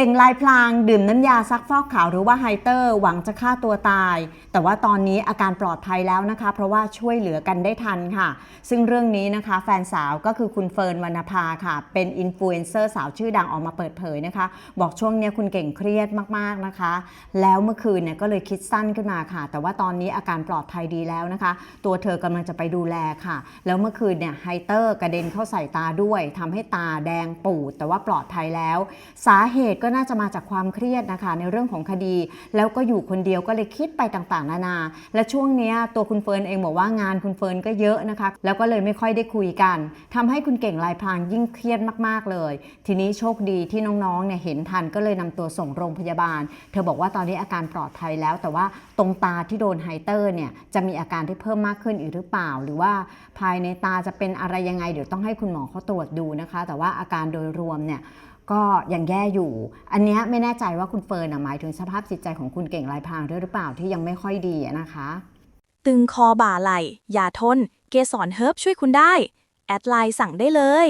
เก่งลายพลางดื่มน้ำยาซักฟอกขาวหรือว่าไฮเตอร์หวังจะฆ่าตัวตาย แต่ว่าตอนนี้อาการปลอดภัยแล้วนะคะ เพราะว่าช่วยเหลือกันได้ทันค่ะ ซึ่งเรื่องนี้นะคะ แฟนสาวก็คือคุณเฟิร์นวรรณภาค่ะ เป็นอินฟลูเอนเซอร์สาวชื่อดังออกมาเปิดเผยนะคะ บอกช่วงนี้คุณเก่งเครียดมากๆนะคะ แล้วเมื่อคืนเนี่ยก็เลยคิดสั้นขึ้นมาค่ะ แต่ว่าตอนนี้อาการปลอดภัยดีแล้วนะคะ ตัวเธอกำลังจะไปดูแลค่ะ แล้วเมื่อคืนเนี่ยไฮเตอร์กระเด็นเข้าใส่ตาด้วยทำให้ตาแดงปูดแต่ว่าปลอดภัยแล้ว สาเหตุก็็น่าจะมาจากความเครียดนะคะ ในเรื่องของคดี แล้วก็อยู่คนเดียวก็เลยคิดไปต่างๆ นานา และช่วงนี้ตัวคุณเฟิร์นเองบอกว่างานคุณเฟิร์นก็เยอะนะคะ แล้วก็เลยไม่ค่อยได้คุยกันทำให้คุณเก่งลายพรางยิ่งเครียดมากๆเลย ทีนี้โชคดีที่น้องๆเนี่ยเห็นทันก็เลยนำตัวส่งโรงพยาบาล เธอบอกว่าตอนนี้อาการปลอดภัยแล้ว แต่ว่าตรงตาที่โดนไฮเตอร์เนี่ยจะมีอาการที่เพิ่มมากขึ้นอีกหรือเปล่า หรือว่าภายในตาจะเป็นอะไรยังไงเดี๋ยวต้องให้คุณหมอเขาตรวจดูนะคะ แต่ว่าอาการโดยรวมเนี่ย ก็ยังแย่อยู่ อันนี้ไม่แน่ใจว่าคุณเฟิร์นหมายถึงสภาพจิตใจของคุณเก่งลายพรางด้วยหรือเปล่าที่ยังไม่ค่อยดีนะคะ ตึงคอบ่าไหล่อย่าทน เกสรเฮิร์บช่วยคุณได้ แอดไลน์สั่งได้เลย